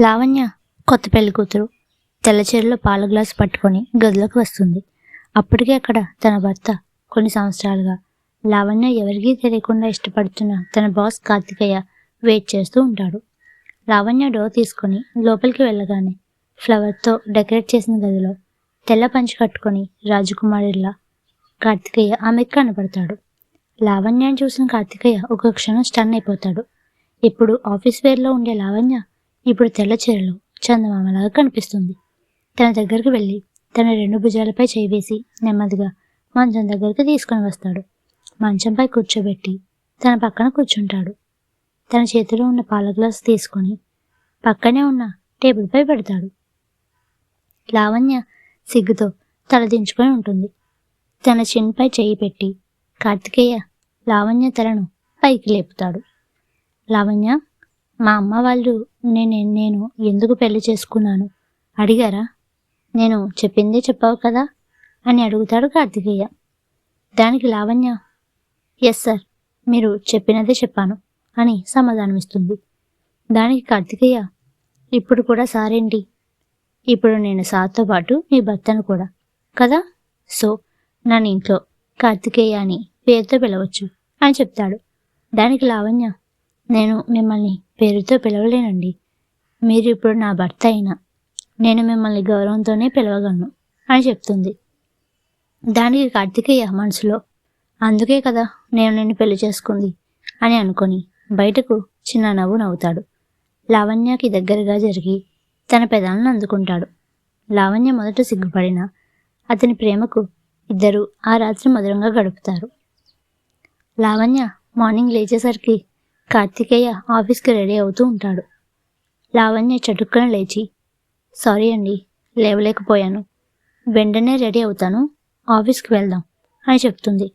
లావణ్య కొత్త పెళ్ళి కూతురు. తెల్లచీరలో పాల గ్లాసు పట్టుకొని గదిలోకి వస్తుంది. అప్పటికే అక్కడ తన భర్త కొన్ని సంవత్సరాలుగా. లావణ్య ఎవరికీ తెలియకుండా ఇష్టపడుతున్న తన బాస్ కార్తికేయ వెయిట్ చేస్తూ ఉంటాడు. లావణ్య డోర్ తీసుకొని లోపలికి వెళ్ళగానే ఫ్లవర్తో డెకరేట్ చేసిన గదిలో తెల్ల పంచి కట్టుకొని రాజకుమారిలా కార్తికేయ ఆమెకు కనపడతాడు. లావణ్యని చూసిన కార్తికేయ ఒక క్షణం స్టన్ అయిపోతాడు. ఇప్పుడు ఆఫీస్ వేర్లో ఉండే లావణ్య ఇప్పుడు తెల్ల చీరలో చందమామలాగా కనిపిస్తుంది. తన దగ్గరికి వెళ్ళి తన రెండు భుజాలపై చేయి వేసి నెమ్మదిగా మంచం దగ్గరికి తీసుకొని వస్తాడు. మంచంపై కూర్చోబెట్టి తన పక్కన కూర్చుంటాడు. తన చేతిలో ఉన్న పాల గ్లాస్ తీసుకొని పక్కనే ఉన్న టేబుల్పై పెడతాడు. లావణ్య సిగ్గుతో తలదించుకొని ఉంటుంది. తన చిన్పై చేయి పెట్టి కార్తికేయ లావణ్య తలను పైకి లేపుతాడు. లావణ్య మా అమ్మ వాళ్ళు నేను నేను ఎందుకు పెళ్ళి చేసుకున్నాను? అడిగారా? నేను చెప్పిందే చెప్పావు కదా అని అడుగుతాడు కార్తికేయ. దానికి లావణ్య? ఎస్ సార్ మీరు చెప్పినదే చెప్పాను అని సమాధానమిస్తుంది. దానికి కార్తికేయ ఇప్పుడు కూడా సారేంటి? ఇప్పుడు నేను సార్తో పాటు మీ భర్తను కూడా కదా? సో నన్ను ఇంట్లో కార్తికేయ అని పేరుతో పిలవచ్చు అని చెప్తాడు. దానికి లావణ్య నేను మిమ్మల్ని పేరుతో పిలవలేనండి. మీరు ఇప్పుడు నా భర్త అయినా నేను మిమ్మల్ని గౌరవంతోనే పిలవగలను అని చెప్తుంది. దానికి కార్తికేయ మనసులో అందుకే కదా నేను నిన్ను పెళ్ళి చేసుకుంది అని అనుకొని బయటకు చిన్న నవ్వు నవ్వుతాడు. లావణ్యకి దగ్గరగా జరిగి తన పెదాలను అందుకుంటాడు. లావణ్య మొదట సిగ్గుపడిన అతని ప్రేమకు ఇద్దరు ఆ రాత్రి మధురంగా గడుపుతారు. లావణ్య మార్నింగ్ లేచేసరికి కార్తికేయ ఆఫీస్కి రెడీ అవుతూ ఉంటాడు. లావణ్య చటుక్కున లేచి సారీ అండి లేవలేకపోయాను. వెంటనే రెడీ అవుతాను. ఆఫీస్కి వెళ్దాం అని చెప్తుంది.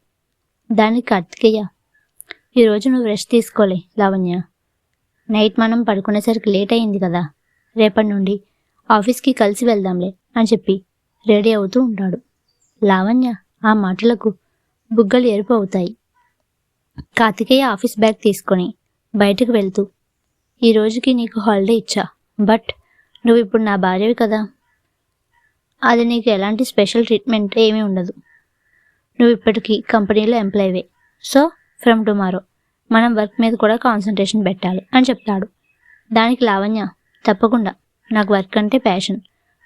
దానికి కార్తికేయ ఈరోజు నువ్వు రెస్ట్ తీసుకోలే లావణ్య. నైట్ మనం పడుకునేసరికి లేట్ అయింది కదా. రేపటి నుండి ఆఫీస్కి కలిసి వెళ్దాంలే అని చెప్పి రెడీ అవుతూ ఉంటాడు. లావణ్య ఆ మాటలకు బుగ్గలు ఎరుపు అవుతాయి. కార్తికేయ ఆఫీస్ బ్యాగ్ తీసుకొని బయటకు వెళ్తూ ఈ రోజుకి నీకు హాలిడే ఇచ్చా బట్ నువ్వు ఇప్పుడు నా భార్యవి కదా. అది నీకు ఎలాంటి స్పెషల్ ట్రీట్మెంట్ ఏమీ ఉండదు. నువ్వు ఇప్పటికీ కంపెనీలో ఎంప్లాయీవే సో ఫ్రమ్ టుమారో మనం వర్క్ మీద కూడా కాన్సన్ట్రేషన్ పెట్టాలి అని చెప్తాడు. దానికి లావణ్య తప్పకుండా నాకు వర్క్ అంటే ప్యాషన్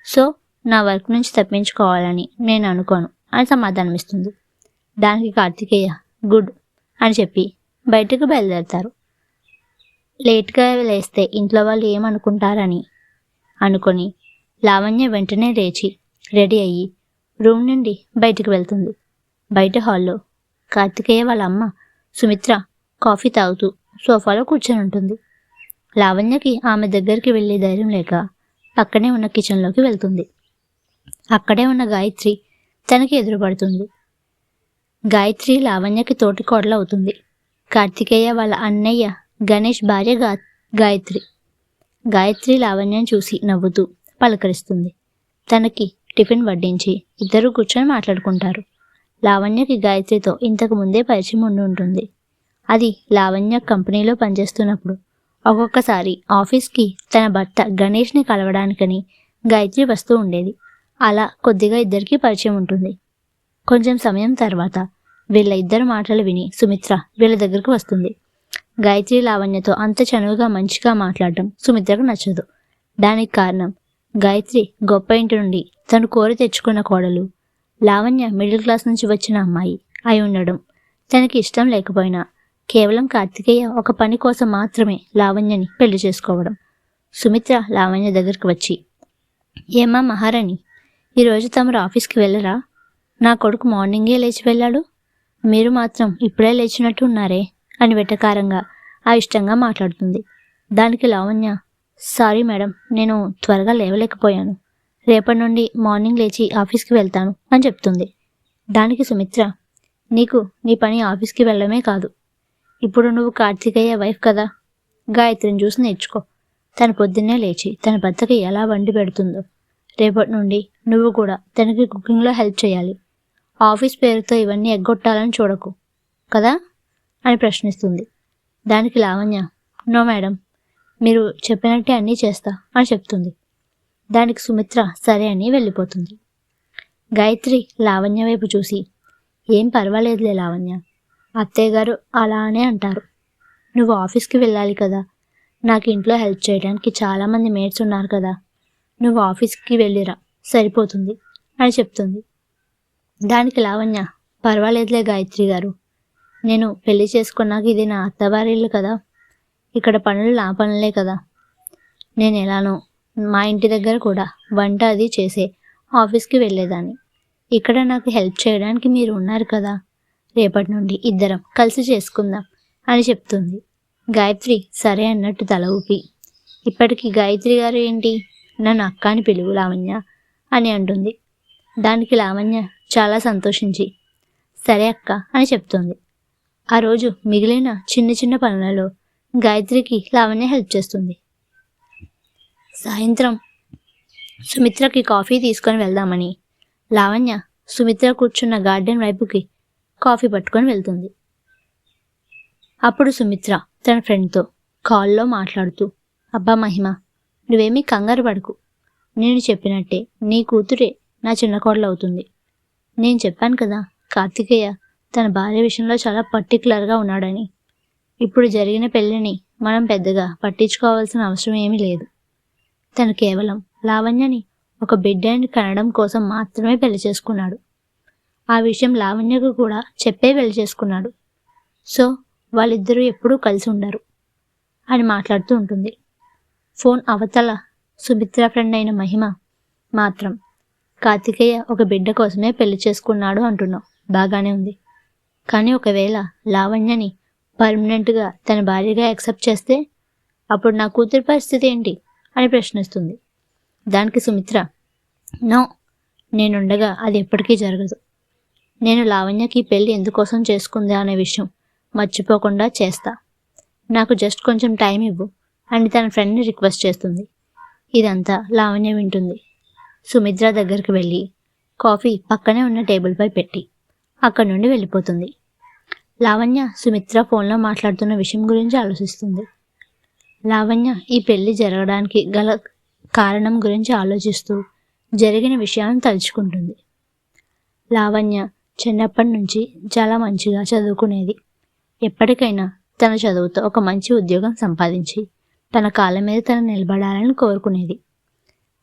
సో నా వర్క్ నుంచి తప్పించుకోవాలని నేను అనుకోను అని సమాధానం ఇస్తుంది దానికి కార్తికేయ గుడ్ అని చెప్పి బయటకు బయలుదేరతారు. లేట్గా లేస్తే ఇంట్లో వాళ్ళు ఏమనుకుంటారని? అనుకొని లావణ్య వెంటనే లేచి రెడీ అయ్యి రూమ్ నుండి బయటకు వెళ్తుంది. బయట హాల్లో కార్తికేయ వాళ్ళ అమ్మ సుమిత్ర కాఫీ తాగుతూ సోఫాలో కూర్చొని ఉంటుంది. లావణ్యకి ఆమె దగ్గరికి వెళ్ళే ధైర్యం లేక పక్కనే ఉన్న కిచెన్లోకి వెళ్తుంది. అక్కడే ఉన్న గాయత్రి తనకి ఎదురుపడుతుంది. గాయత్రి లావణ్యకి తోటి కోడలు అవుతుంది కార్తికేయ వాళ్ళ అన్నయ్య గణేష్ భార్య గా గాయత్రి. గాయత్రి లావణ్యం చూసి నవ్వుతూ పలకరిస్తుంది. తనకి టిఫిన్ వడ్డించి ఇద్దరు కూర్చొని మాట్లాడుకుంటారు. లావణ్యకి గాయత్రితో ఇంతకు ముందే పరిచయం ఉండి ఉంటుంది. అది లావణ్య కంపెనీలో పనిచేస్తున్నప్పుడు. ఒక్కొక్కసారి ఆఫీస్కి తన భర్త గణేష్ని కలవడానికని గాయత్రి వస్తూ ఉండేది. అలా కొద్దిగా ఇద్దరికి పరిచయం ఉంటుంది. కొంచెం సమయం తర్వాత వీళ్ళ ఇద్దరు మాటలు విని సుమిత్ర వీళ్ళ దగ్గరకు వస్తుంది. గాయత్రి లావణ్యతో అంత చనువుగా మంచిగా మాట్లాడటం సుమిత్రకు నచ్చదు. దానికి కారణం గాయత్రి గొప్ప ఇంటి నుండి తను కోరి తెచ్చుకున్న కోడలు. లావణ్య మిడిల్ క్లాస్ నుంచి వచ్చిన అమ్మాయి అయి ఉండడం తనకి ఇష్టం లేకపోయినా కేవలం కార్తికేయ ఒక పని కోసం మాత్రమే లావణ్యని పెళ్ళి చేసుకోవడం. సుమిత్ర లావణ్య దగ్గరికి వచ్చి ఏమా మహారాణి ఈరోజు తమరు ఆఫీస్కి వెళ్ళరా? నా కొడుకు మార్నింగే లేచి వెళ్ళాడు. మీరు మాత్రం ఇప్పుడే లేచినట్టు ఉన్నారే. అని వెటకారంగా అయిష్టంగా మాట్లాడుతుంది. దానికి లావణ్య సారీ మేడం నేను త్వరగా లేవలేకపోయాను. రేపటి నుండి మార్నింగ్ లేచి ఆఫీస్కి వెళ్తాను అని చెప్తుంది. దానికి సుమిత్ర నీకు నీ పని ఆఫీస్కి వెళ్ళడమే కాదు. ఇప్పుడు నువ్వు కార్తికేయ వైఫ్ కదా. గాయత్రిని చూసి నేర్చుకో. తన పొద్దున్నే లేచి తన భర్తకి ఎలా వండి పెడుతుందో. రేపటి నుండి నువ్వు కూడా తనకి కుకింగ్లో హెల్ప్ చేయాలి. ఆఫీస్ పేరుతో ఇవన్నీ ఎగ్గొట్టాలని చూడకు. కదా? అని ప్రశ్నిస్తుంది. దానికి లావణ్య నో మేడం మీరు చెప్పినట్టే అన్నీ చేస్తా అని చెప్తుంది. దానికి సుమిత్ర సరే అని వెళ్ళిపోతుంది. గాయత్రి లావణ్య వైపు చూసి ఏం పర్వాలేదులే లావణ్య అత్తయ్య గారు అలానే అంటారు. నువ్వు ఆఫీస్కి వెళ్ళాలి కదా నాకు ఇంట్లో హెల్ప్ చేయడానికి చాలామంది మేట్స్ ఉన్నారు కదా నువ్వు ఆఫీస్కి వెళ్ళిరా సరిపోతుంది అని చెప్తుంది. దానికి లావణ్య పర్వాలేదులే గాయత్రి గారు నేను పెళ్ళి చేసుకున్నాక ఇది నా అత్తవారిల్లు కదా. ఇక్కడ పనులు నా పనులే కదా. నేను ఎలానో మా ఇంటి దగ్గర కూడా వంట అది చేసే ఆఫీస్కి వెళ్ళేదాన్ని. ఇక్కడ నాకు హెల్ప్ చేయడానికి మీరు ఉన్నారు కదా. రేపటి నుండి ఇద్దరం కలిసి చేసుకుందాం అని చెప్తుంది. గాయత్రి సరే అన్నట్టు తల ఊపి. ఇప్పటికి గాయత్రి గారు ఏంటి? నన్ను అక్క అని పిలువు లావణ్య అని అంటుంది. దానికి లావణ్య చాలా సంతోషించి సరే అక్క అని చెప్తుంది. ఆ రోజు మిగిలిన చిన్న చిన్న పనులలో గాయత్రికి లావణ్య హెల్ప్ చేస్తుంది. సాయంత్రం సుమిత్రకి కాఫీ తీసుకొని వెళ్దామని లావణ్య సుమిత్ర కూర్చున్న గార్డెన్ వైపుకి కాఫీ పట్టుకొని వెళ్తుంది. అప్పుడు సుమిత్ర తన ఫ్రెండ్తో కాల్లో మాట్లాడుతూ అబ్బా మహిమ నువ్వేమీ కంగారు పడకు. నేను చెప్పినట్టే నీ కూతురే నా చిన్న కోడలు అవుతుంది నేను చెప్పాను కదా కార్తికేయ తన భార్య విషయంలో చాలా పర్టికులర్గా ఉన్నాడని. ఇప్పుడు జరిగిన పెళ్ళిని మనం పెద్దగా పట్టించుకోవాల్సిన అవసరం ఏమీ లేదు. తను కేవలం లావణ్యని ఒక బిడ్డని కనడం కోసం మాత్రమే పెళ్ళి చేసుకున్నాడు. ఆ విషయం లావణ్యకు కూడా చెప్పే పెళ్ళి చేసుకున్నాడు. సో వాళ్ళిద్దరూ ఎప్పుడూ కలిసి ఉండరు అని మాట్లాడుతూ ఉంటుంది. ఫోన్ అవతల సుమిత్ర ఫ్రెండ్ అయిన మహిమ మాత్రం కార్తికేయ ఒక బిడ్డ కోసమే పెళ్ళి చేసుకున్నాడు అంటున్నావు బాగానే ఉంది. కానీ ఒకవేళ లావణ్యని పర్మనెంట్గా తన భార్యగా యాక్సెప్ట్ చేస్తే అప్పుడు నా కూతురి పరిస్థితి ఏంటి అని ప్రశ్నిస్తుంది. దానికి సుమిత్ర నో నేనుండగా అది ఎప్పటికీ జరగదు. నేను లావణ్యకి పెళ్ళి ఎందుకోసం చేసుకుందా అనే విషయం మర్చిపోకుండా చేస్తా. నాకు జస్ట్ కొంచెం టైం ఇవ్వు అని తన ఫ్రెండ్ని రిక్వెస్ట్ చేస్తుంది. ఇదంతా లావణ్య వింటుంది. సుమిత్ర దగ్గరికి వెళ్ళి కాఫీ పక్కనే ఉన్న టేబుల్పై పెట్టి అక్కడి నుండి వెళ్ళిపోతుంది. లావణ్య సుమిత్ర ఫోన్లో మాట్లాడుతున్న విషయం గురించి ఆలోచిస్తుంది. లావణ్య ఈ పెళ్ళి జరగడానికి గల కారణం గురించి ఆలోచిస్తూ జరిగిన విషయాలను తలుచుకుంటుంది. లావణ్య చిన్నప్పటి నుంచి చాలా మంచిగా చదువుకునేది. ఎప్పటికైనా తన చదువుతో ఒక మంచి ఉద్యోగం సంపాదించి తన కాళ్ళ మీద తను నిలబడాలని కోరుకునేది.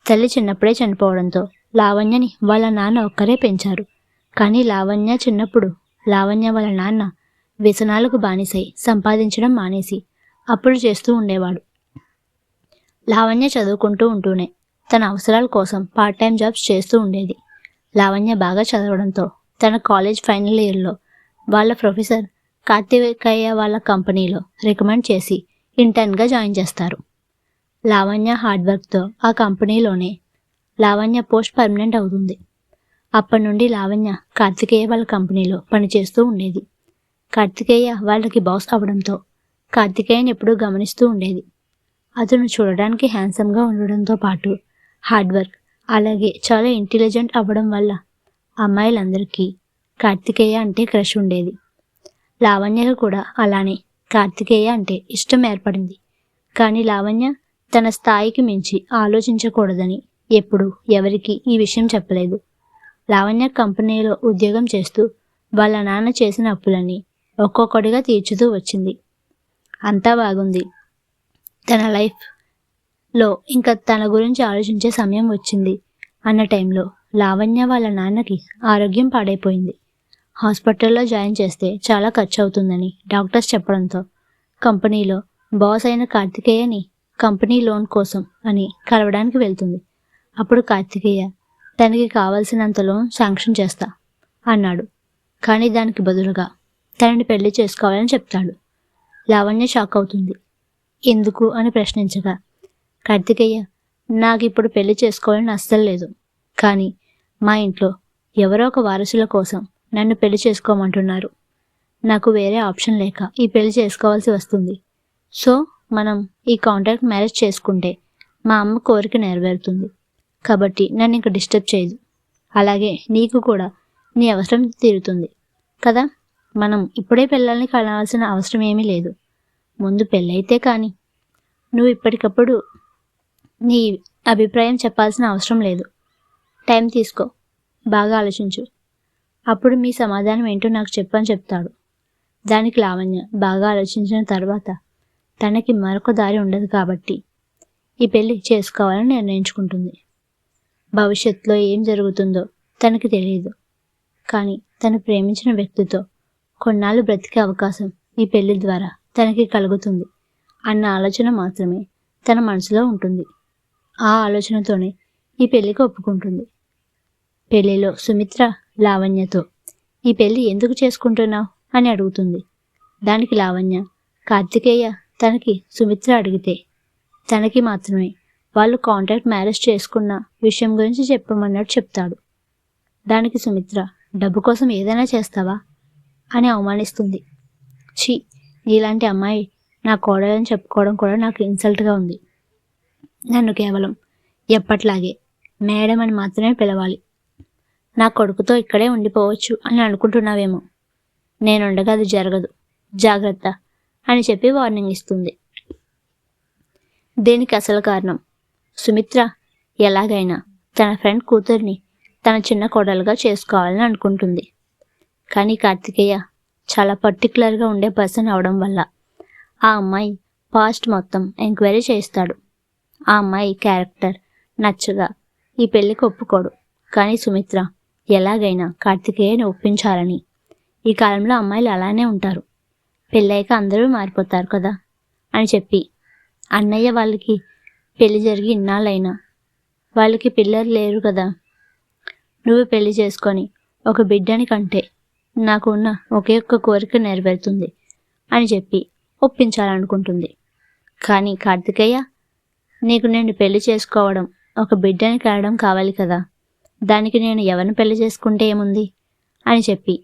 తల్లి చిన్నప్పుడే చనిపోవడంతో లావణ్యని వాళ్ళ నాన్న ఒక్కరే పెంచారు. కానీ లావణ్య చిన్నప్పుడు లావణ్య వాళ్ళ నాన్న వ్యసనాలకు బానిసై సంపాదించడం మానేసి అప్పులు చేస్తూ ఉండేవాడు. లావణ్య చదువుకుంటూ ఉంటూనే తన అవసరాల కోసం పార్ట్ టైం జాబ్స్ చేస్తూ ఉండేది. లావణ్య బాగా చదవడంతో తన కాలేజ్ ఫైనల్ ఇయర్లో వాళ్ళ ప్రొఫెసర్ కార్తికేయ వాళ్ళ కంపెనీలో రికమెండ్ చేసి ఇంటర్న్గా జాయిన్ చేస్తారు. లావణ్య హార్డ్ వర్క్తో ఆ కంపెనీలోనే లావణ్య పోస్ట్ పర్మనెంట్ అవుతుంది. అప్పటి నుండి లావణ్య కార్తికేయ వాళ్ళ కంపెనీలో పనిచేస్తూ ఉండేది. కార్తికేయ వాళ్ళకి బాస్ అవడంతో కార్తికేయని ఎప్పుడూ గమనిస్తూ ఉండేది. అతను చూడడానికి హ్యాండ్సమ్గా ఉండడంతో పాటు హార్డ్ వర్క్ అలాగే చాలా ఇంటెలిజెంట్ అవ్వడం వల్ల అమ్మాయిలందరికీ కార్తికేయ అంటే క్రష్ ఉండేది. లావణ్యకు కూడా అలానే కార్తికేయ అంటే ఇష్టం ఏర్పడింది. కానీ లావణ్య తన స్థాయికి మించి ఆలోచించకూడదని ఎప్పుడు ఎవరికి ఈ విషయం చెప్పలేదు. లావణ్య కంపెనీలో ఉద్యోగం చేస్తూ వాళ్ళ నాన్న చేసిన అప్పులని ఒక్కొక్కటిగా తీర్చుతూ వచ్చింది. అంతా బాగుంది. తన లైఫ్లో ఇంకా తన గురించి ఆలోచించే సమయం వచ్చింది అన్న టైంలో లావణ్య వాళ్ళ నాన్నకి ఆరోగ్యం పాడైపోయింది. హాస్పిటల్లో జాయిన్ చేస్తే చాలా ఖర్చు అవుతుందని డాక్టర్స్ చెప్పడంతో కంపెనీలో బాస్ అయిన కార్తికేయని కంపెనీ లోన్ కోసం అని కలవడానికి వెళ్తుంది. అప్పుడు కార్తికేయ తనకి కావలసినంత లోన్ శాంక్షన్ చేస్తా అన్నాడు. కానీ దానికి బదులుగా తనని పెళ్ళి చేసుకోవాలని చెప్తాడు. లావణ్య షాక్ అవుతుంది. ఎందుకు అని ప్రశ్నించగా కార్తికేయ నాకు ఇప్పుడు పెళ్ళి చేసుకోవాలని అస్సలు లేదు. కానీ మా ఇంట్లో ఎవరో ఒక వారసుల కోసం నన్ను పెళ్ళి చేసుకోమంటున్నారు. నాకు వేరే ఆప్షన్ లేక ఈ పెళ్ళి చేసుకోవాల్సి వస్తుంది. సో మనం ఈ కాంట్రాక్ట్ మ్యారేజ్ చేసుకుంటే మా అమ్మ కోరిక నెరవేరుతుంది. కాబట్టి నన్ను ఇంక డిస్టర్బ్ చేయదు. అలాగే నీకు కూడా నీ అవసరం తీరుతుంది. కదా? మనం ఇప్పుడే పిల్లల్ని కలవాల్సిన అవసరం ఏమీ లేదు. ముందు పెళ్ళైతే కానీ. నువ్వు ఇప్పటికప్పుడు నీ అభిప్రాయం చెప్పాల్సిన అవసరం లేదు. టైం తీసుకో. బాగా ఆలోచించు. అప్పుడు మీ సమాధానం ఏంటో నాకు చెప్పని చెప్తాడు. దానికి లావణ్య బాగా ఆలోచించిన తర్వాత తనకి మరొక దారి ఉండదు కాబట్టి ఈ పెళ్ళి చేసుకోవాలని నిర్ణయించుకుంటుంది. భవిష్యత్తులో ఏం జరుగుతుందో తనకి తెలియదు కానీ తను ప్రేమించిన వ్యక్తితో కొన్నాళ్ళు బ్రతికే అవకాశం ఈ పెళ్ళి ద్వారా తనకి కలుగుతుంది అన్న ఆలోచన మాత్రమే తన మనసులో ఉంటుంది. ఆ ఆలోచనతోనే ఈ పెళ్ళికి ఒప్పుకుంటుంది. పెళ్ళిలో సుమిత్ర లావణ్యతో ఈ పెళ్ళి ఎందుకు చేసుకుంటున్నావు? అని అడుగుతుంది. దానికి లావణ్య కార్తికేయ తనకి సుమిత్ర అడిగితే తనకి మాత్రమే వాళ్ళు కాంట్రాక్ట్ మ్యారేజ్ చేసుకున్న విషయం గురించి చెప్పమన్నట్టు చెప్తాడు. దానికి సుమిత్ర డబ్బు కోసం ఏదైనా చేస్తావా? అని అవమానిస్తుంది. ఛీ నీలాంటి అమ్మాయి నా కోడలని చెప్పుకోవడం కూడా నాకు ఇన్సల్ట్గా ఉంది. నన్ను కేవలం ఎప్పట్లాగే మేడం అని మాత్రమే పిలవాలి. నా కొడుకుతో ఇక్కడే ఉండిపోవచ్చు అని అనుకుంటున్నావేమో. నేనుండగా అది జరగదు. జాగ్రత్త అని చెప్పి వార్నింగ్ ఇస్తుంది. దీనికి అసలు కారణం? సుమిత్ర ఎలాగైనా తన ఫ్రెండ్ కూతుర్ని తన చిన్న కోడలుగా చేసుకోవాలని అనుకుంటుంది. కానీ కార్తికేయ చాలా పర్టికులర్గా ఉండే పర్సన్ అవడం వల్ల ఆ అమ్మాయి పాస్ట్ మొత్తం ఎంక్వైరీ చేస్తాడు ఆ అమ్మాయి క్యారెక్టర్ నచ్చగా ఈ పెళ్ళికి ఒప్పుకోడు. కానీ సుమిత్ర ఎలాగైనా కార్తికేయని ఒప్పించాలని ఈ కాలంలో అమ్మాయిలు అలానే ఉంటారు. పెళ్ళైక అందరూ మారిపోతారు కదా అని చెప్పి అన్నయ్య వాళ్ళకి పెళ్ళి జరిగి ఇన్నాళ్ళైనా. వాళ్ళకి పిల్లలు లేరు కదా. నువ్వు పెళ్ళి చేసుకొని ఒక బిడ్డని కంటే నాకు ఉన్న ఒకే ఒక్క కోరిక నెరవేరుతుంది అని చెప్పి ఒప్పించాలనుకుంటుంది. కానీ కార్తికేయ నీకు నేను పెళ్ళి చేసుకోవడం ఒక బిడ్డని కనడం కావాలి కదా. దానికి నేను ఎవరిని పెళ్ళి చేసుకుంటే ఏముంది? అని చెప్పి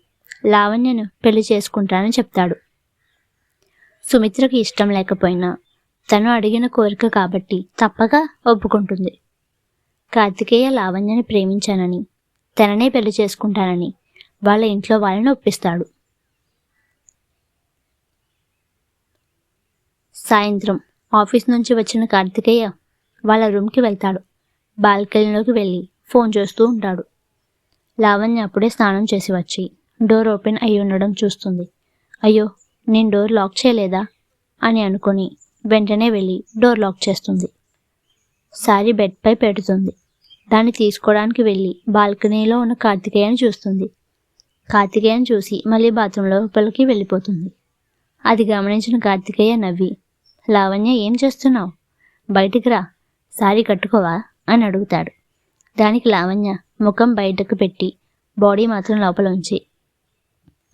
లావణ్యను పెళ్ళి చేసుకుంటానని చెప్తాడు. సుమిత్రకి ఇష్టం లేకపోయినా తను అడిగిన కోరిక కాబట్టి తప్పక ఒప్పుకుంటుంది. కార్తికేయ లావణ్యని ప్రేమించానని తననే పెళ్ళి చేసుకుంటానని వాళ్ళ ఇంట్లో వాళ్ళని ఒప్పిస్తాడు. సాయంత్రం ఆఫీస్ నుంచి వచ్చిన కార్తికేయ వాళ్ళ రూమ్కి వెళ్తాడు. బాల్కనీలోకి వెళ్ళి ఫోన్ చేస్తూ ఉంటాడు. లావణ్య అప్పుడే స్నానం చేసి వచ్చి డోర్ ఓపెన్ అయి ఉండడం చూస్తుంది. అయ్యో నేను డోర్ లాక్ చేయలేదా? అని అనుకుని వెంటనే వెళ్ళి డోర్ లాక్ చేస్తుంది. సారీ బెడ్పై పెడుతుంది. దాన్ని తీసుకోవడానికి వెళ్ళి బాల్కనీలో ఉన్న కార్తికేయని చూస్తుంది. కార్తికేయని చూసి మళ్ళీ బాత్రూంలో లోపలికి వెళ్ళిపోతుంది. అది గమనించిన కార్తికేయ నవ్వి లావణ్య ఏం చేస్తున్నావు? బయటికి రా. సారీ కట్టుకోవా? అని అడుగుతాడు. దానికి లావణ్య ముఖం బయటకు పెట్టి బాడీ మాత్రం లోపల ఉంచి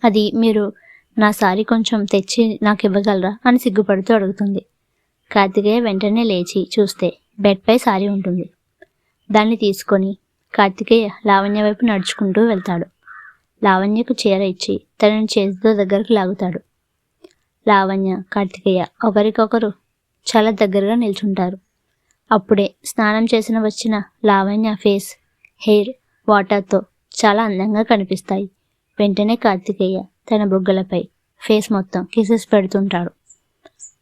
అది మీరు నా సారీ కొంచెం తెచ్చి నాకు ఇవ్వగలరా? అని సిగ్గుపడుతూ అడుగుతుంది. కార్తికేయ వెంటనే లేచి చూస్తే బెడ్పై సారీ ఉంటుంది. దాన్ని తీసుకొని కార్తికేయ లావణ్య వైపు నడుచుకుంటూ వెళ్తాడు. లావణ్యకు చీర ఇచ్చి తనని చేతితో దగ్గరకు లాగుతాడు. లావణ్య కార్తికేయ ఒకరికొకరు చాలా దగ్గరగా నిల్చుంటారు. అప్పుడే స్నానం చేసిన వచ్చిన లావణ్య ఫేస్ హెయిర్ వాటర్తో చాలా అందంగా కనిపిస్తాయి. వెంటనే కార్తికేయ తన బుగ్గలపై ఫేస్ మొత్తం కిసెస్ పెడుతుంటాడు.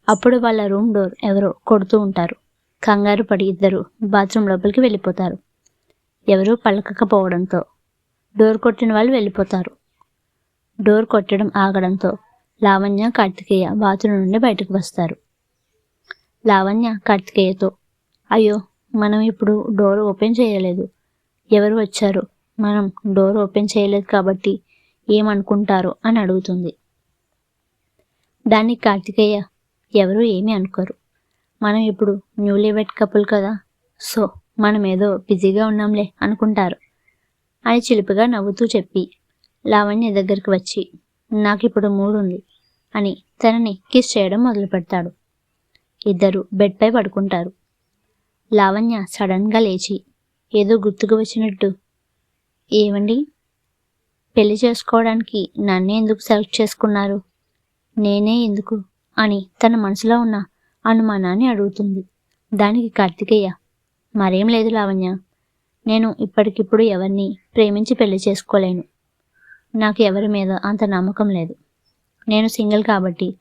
అప్పుడు వాళ్ళ రూమ్ డోర్ ఎవరో కొడుతూ ఉంటారు. కంగారు పడి ఇద్దరు బాత్రూమ్ లోపలికి వెళ్ళిపోతారు. ఎవరూ పలకకపోవడంతో డోర్ కొట్టిన వాళ్ళు వెళ్ళిపోతారు. డోర్ కొట్టడం ఆగడంతో లావణ్య కార్తికేయ బాత్రూమ్ నుండి బయటకు వస్తారు. లావణ్య కార్తికేయతో అయ్యో మనం ఇప్పుడు డోర్ ఓపెన్ చేయలేదు. ఎవరు వచ్చారు? మనం డోర్ ఓపెన్ చేయలేదు కాబట్టి ఏమనుకుంటారు అని అడుగుతుంది. దానికి కార్తికేయ ఎవరు ఏమీ అనుకోరు. మనం ఇప్పుడు న్యూలీ వెట్ కపుల్ కదా. సో మనం ఏదో బిజీగా ఉన్నాంలే అనుకుంటారు. అని చిలిపిగా నవ్వుతూ చెప్పి లావణ్య దగ్గరికి వచ్చి నాకు ఇప్పుడు మూడు ఉంది అని తనని కిస్ చేయడం మొదలు పెడతాడు ఇద్దరు బెడ్పై పడుకుంటారు. లావణ్య సడన్గా లేచి ఏదో గుర్తుకు వచ్చినట్టు. ఏమండి పెళ్ళి చేసుకోవడానికి నన్నే ఎందుకు సెలెక్ట్ చేసుకున్నారు? నేనే ఎందుకు? అని తన మనసులో ఉన్న అనుమానాన్ని అడుగుతుంది. దానికి కార్తికేయ మరేం లేదు లావణ్య. నేను ఇప్పటికిప్పుడు ఎవరిని ప్రేమించి పెళ్ళి చేసుకోలేను. నాకు ఎవరి మీద అంత నమ్మకం లేదు. నేను సింగిల్ కాబట్టి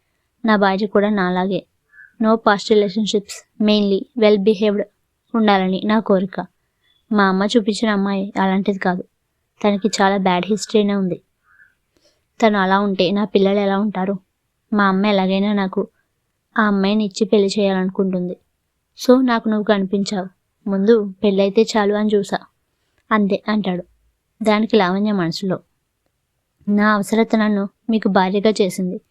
నా భార్య కూడా నాలాగే. No past relationships mainly well behaved ఉండాలని నా కోరిక. మా అమ్మ చూపించిన అమ్మాయి అలాంటిది కాదు. తనకి చాలా బ్యాడ్ హిస్టరీనే ఉంది. తను అలా ఉంటే నా పిల్లలు ఎలా ఉంటారు? మా అమ్మ ఎలాగైనా నాకు ఆ అమ్మాయిని ఇచ్చి పెళ్ళి చేయాలనుకుంటుంది. సో నాకు నువ్వు కనిపించావు. ముందు పెళ్ళైతే చాలు అని చూసా. అంతే అంటాడు. దానికి లావణ్య మనసులో నా అవసరత నన్ను మీకు భార్యగా చేసింది.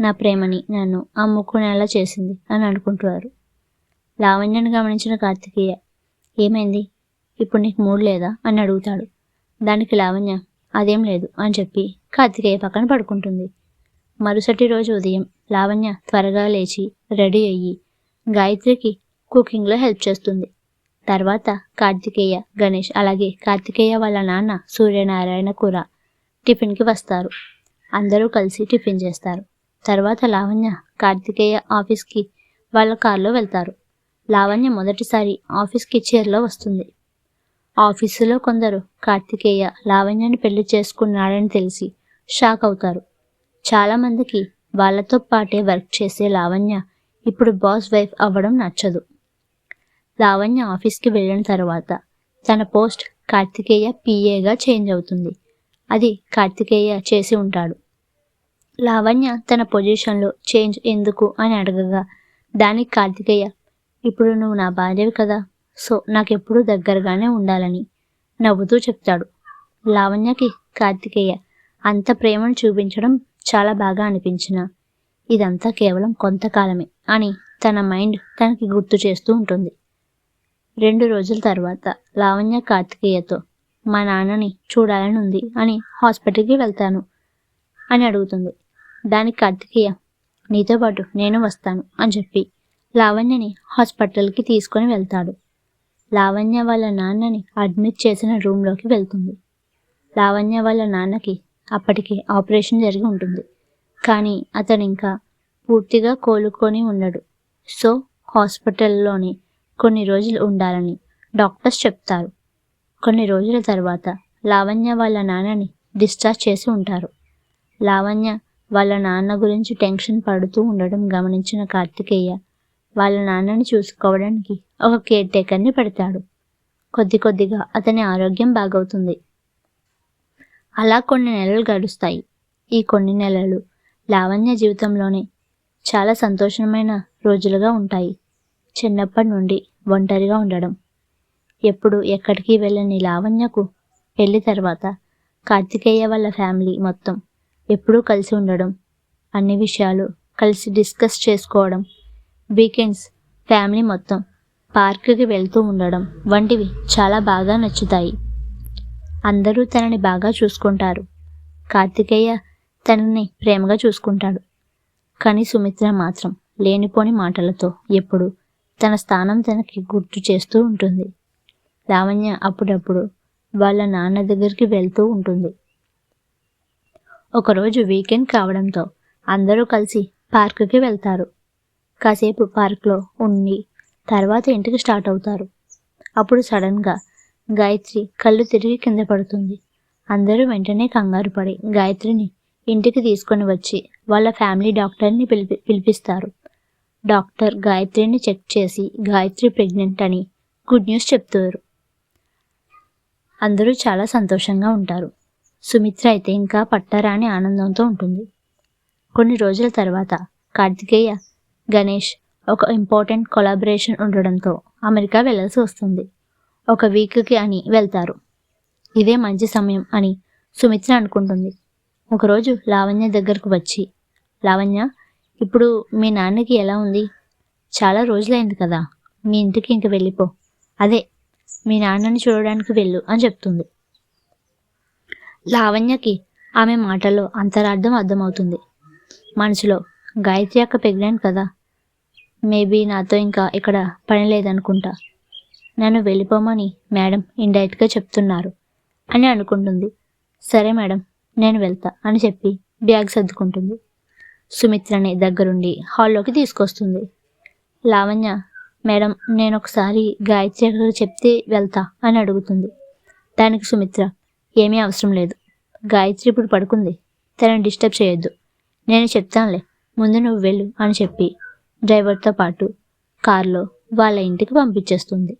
నా ప్రేమని నన్ను అమ్ముకునేలా చేసింది అని అనుకుంటున్నారు. లావణ్యను గమనించిన కార్తికేయ ఏమైంది? ఇప్పుడు నీకు మూడు లేదా? అని అడుగుతాడు. దానికి లావణ్య అదేం లేదు అని చెప్పి కార్తికేయ పక్కన పడుకుంటుంది. మరుసటి రోజు ఉదయం లావణ్య త్వరగా లేచి రెడీ అయ్యి గాయత్రికి కుకింగ్లో హెల్ప్ చేస్తుంది. తర్వాత కార్తికేయ గణేష్ అలాగే కార్తికేయ వాళ్ళ నాన్న సూర్యనారాయణ కూర టిఫిన్కి వస్తారు. అందరూ కలిసి టిఫిన్ చేస్తారు. తర్వాత లావణ్య కార్తికేయ ఆఫీస్కి వాళ్ళ కారులో వెళ్తారు. లావణ్య మొదటిసారి ఆఫీస్కి చీరలో వస్తుంది. ఆఫీసులో కొందరు కార్తికేయ లావణ్యని పెళ్ళి చేసుకున్నాడని తెలిసి షాక్ అవుతారు. చాలామందికి వాళ్ళతో పాటే వర్క్ చేసే లావణ్య ఇప్పుడు బాస్ వైఫ్ అవ్వడం నచ్చదు. లావణ్య ఆఫీస్కి వెళ్ళిన తర్వాత తన పోస్ట్ కార్తికేయ పిఏగా చేంజ్ అవుతుంది. అది కార్తికేయ చేసి ఉంటాడు. లావణ్య తన పొజిషన్లో చేంజ్ ఎందుకు అని అడగగా దానికి కార్తికేయ ఇప్పుడు నువ్వు నా భార్యవి కదా సో నాకెప్పుడు దగ్గరగానే ఉండాలని నవ్వుతూ చెప్తాడు. లావణ్యకి కార్తికేయ అంత ప్రేమను చూపించడం చాలా బాగా అనిపించిన. ఇదంతా కేవలం కొంతకాలమే అని తన మైండ్ తనకి గుర్తు చేస్తూ ఉంటుంది. రెండు రోజుల తర్వాత లావణ్య కార్తికేయతో మా నాన్నని చూడాలని ఉంది అని హాస్పిటల్కి వెళ్తాను అని అడుగుతుంది. దానికి కార్తికేయ నీతో పాటు నేను వస్తాను అని చెప్పి లావణ్యని హాస్పిటల్కి తీసుకొని వెళ్తాడు. లావణ్య వాళ్ళ నాన్నని అడ్మిట్ చేసిన రూమ్లోకి వెళ్తుంది. లావణ్య వాళ్ళ నాన్నకి అప్పటికి ఆపరేషన్ జరిగి ఉంటుంది. కానీ అతను ఇంకా పూర్తిగా కోలుకొని ఉండడు. సో హాస్పిటల్లోని కొన్ని రోజులు ఉండాలని డాక్టర్స్ చెప్తారు. కొన్ని రోజుల తర్వాత లావణ్య వాళ్ళ నాన్నని డిశ్చార్జ్ చేసి ఉంటారు. లావణ్య వాళ్ళ నాన్న గురించి టెన్షన్ పడుతూ ఉండడం గమనించిన కార్తికేయ వాళ్ళ నాన్నని చూసుకోవడానికి ఒక కేర్ టేకర్ని పెడతాడు. కొద్ది కొద్దిగా అతని ఆరోగ్యం బాగవుతుంది. అలా కొన్ని నెలలు గడుస్తాయి. ఈ కొన్ని నెలలు లావణ్య జీవితంలోనే చాలా సంతోషమైన రోజులుగా ఉంటాయి. చిన్నప్పటి నుండి ఒంటరిగా ఉండడం. ఎప్పుడు ఎక్కడికి వెళ్ళని లావణ్యకు పెళ్ళి తర్వాత కార్తికేయ వాళ్ళ ఫ్యామిలీ మొత్తం ఎప్పుడూ కలిసి ఉండడం అన్ని విషయాలు కలిసి డిస్కస్ చేసుకోవడం వీకెండ్స్ ఫ్యామిలీ మొత్తం పార్కుకి వెళ్తూ ఉండడం వంటివి చాలా బాగా నచ్చుతాయి. అందరూ తనని బాగా చూసుకుంటారు. కార్తికేయ తనని ప్రేమగా చూసుకుంటాడు. కానీ సుమిత్ర మాత్రం లేనిపోని మాటలతో ఎప్పుడు తన స్థానం తనకి గుర్తు చేస్తూ ఉంటుంది. లావణ్య అప్పుడప్పుడు వాళ్ళ నాన్న దగ్గరికి వెళ్తూ ఉంటుంది. ఒకరోజు వీకెండ్ కావడంతో అందరూ కలిసి పార్కుకి వెళ్తారు. కాసేపు పార్క్లో ఉండి తర్వాత ఇంటికి స్టార్ట్ అవుతారు. అప్పుడు సడన్గా గాయత్రి కళ్ళు తిరిగి కింద పడుతుంది. అందరూ వెంటనే కంగారు పడి గాయత్రిని ఇంటికి తీసుకొని వచ్చి వాళ్ళ ఫ్యామిలీ డాక్టర్ని పిలిపి పిలిపిస్తారు. డాక్టర్ గాయత్రిని చెక్ చేసి గాయత్రి ప్రెగ్నెంట్ అని గుడ్ న్యూస్ చెప్తారు. అందరూ చాలా సంతోషంగా ఉంటారు. సుమిత్ర అయితే ఇంకా పట్టరాని ఆనందంతో ఉంటుంది. కొన్ని రోజుల తర్వాత కార్తికేయ గణేష్ ఒక ఇంపార్టెంట్ కొలాబరేషన్ ఉండడంతో అమెరికా వెళ్ళాల్సి వస్తుంది. ఒక వీక్కి అని వెళ్తారు. ఇదే మంచి సమయం అని సుమిత్ర అనుకుంటుంది. ఒకరోజు లావణ్య దగ్గరకు వచ్చి లావణ్య ఇప్పుడు మీ నాన్నకి ఎలా ఉంది? చాలా రోజులైంది కదా మీ ఇంటికి ఇంక వెళ్ళిపో. అదే మీ నాన్నని చూడడానికి వెళ్ళు అని చెప్తుంది. లావణ్యకి ఆమె మాటల్లో అంతరార్థం అర్థమవుతుంది. మనసులో గాయత్రి అక్క ప్రెగ్నెంట్ కదా మేబీ నాతో ఇంకా ఇక్కడ పని లేదనుకుంటా. నన్ను వెళ్ళిపోమని మేడం ఇండైరెక్ట్గా చెప్తున్నారు అని అనుకుంటుంది. సరే మేడం నేను వెళ్తా అని చెప్పి బ్యాగ్ సర్దుకుంటుంది. సుమిత్రని దగ్గరుండి హాల్లోకి తీసుకొస్తుంది. లావణ్య మేడం నేను ఒకసారి గాయత్రి అక్కడికి చెప్తే వెళ్తా అని అడుగుతుంది. దానికి సుమిత్ర ఏమీ అవసరం లేదు. గాయత్రి ఇప్పుడు పడుకుంది. తనని డిస్టర్బ్ చేయొద్దు. నేను చెప్తానులే ముందు నువ్వు వెళ్ళు అని చెప్పి డ్రైవర్తో పాటు కారులో వాళ్ళ ఇంటికి పంపించేస్తుంది.